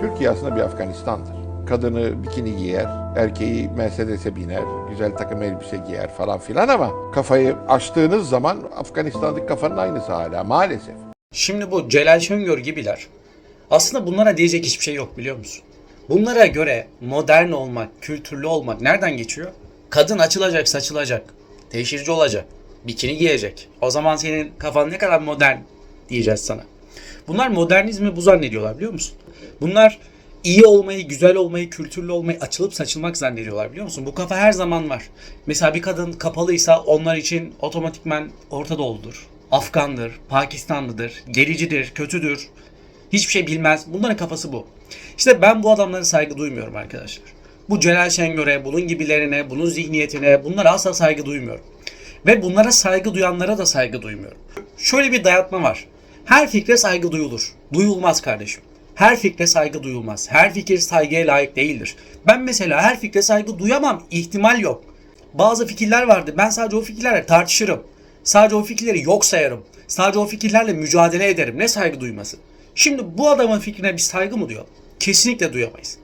Türkiye aslında bir Afganistan'dır. Kadını bikini giyer, erkeği Mercedes'e biner, güzel takım elbise giyer falan filan ama kafayı açtığınız zaman Afganistan'daki kafanın aynısı hala maalesef. Şimdi bu Celal Şengör gibiler aslında bunlara diyecek hiçbir şey yok biliyor musun? Bunlara göre modern olmak, kültürlü olmak nereden geçiyor? Kadın açılacak, saçılacak, teşhirci olacak, bikini giyecek. O zaman senin kafan ne kadar modern diyeceğiz sana. Bunlar modernizmi bu zannediyorlar biliyor musun? Bunlar iyi olmayı, güzel olmayı, kültürlü olmayı, açılıp saçılmak zannediyorlar biliyor musun? Bu kafa her zaman var. Mesela bir kadın kapalıysa onlar için otomatikmen Orta Doğuludur. Afgandır, Pakistanlıdır, gericidir, kötüdür. Hiçbir şey bilmez. Bunların kafası bu. İşte ben bu adamlara saygı duymuyorum arkadaşlar. Bu Celal Şengör'e, bunun gibilerine, bunun zihniyetine bunlara asla saygı duymuyorum. Ve bunlara saygı duyanlara da saygı duymuyorum. Şöyle bir dayatma var. Her fikre saygı duyulur. Duyulmaz kardeşim. Her fikre saygı duyulmaz. Her fikir saygıya layık değildir. Ben mesela her fikre saygı duyamam. İhtimal yok. Bazı fikirler vardı. Ben sadece o fikirlerle tartışırım. Sadece o fikirleri yok sayarım. Sadece o fikirlerle mücadele ederim. Ne saygı duyması? Şimdi bu adamın fikrine bir saygı mı diyor? Kesinlikle duyamayız.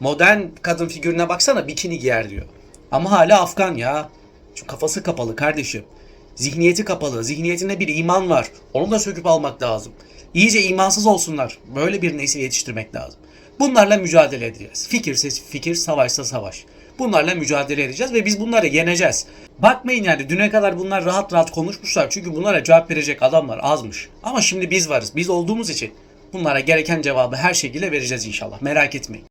Modern kadın figürüne baksana bikini giyer diyor. Ama hala Afgan ya. Şu kafası kapalı kardeşim. Zihniyeti kapalı. Zihniyetinde bir iman var. Onu da söküp almak lazım. İyice imansız olsunlar. Böyle bir nesil yetiştirmek lazım. Bunlarla mücadele edeceğiz. Fikirse fikir, savaşsa savaş. Bunlarla mücadele edeceğiz ve biz bunları yeneceğiz. Bakmayın yani düne kadar bunlar rahat rahat konuşmuşlar. Çünkü bunlara cevap verecek adamlar azmış. Ama şimdi biz varız. Biz olduğumuz için bunlara gereken cevabı her şekilde vereceğiz inşallah. Merak etmeyin.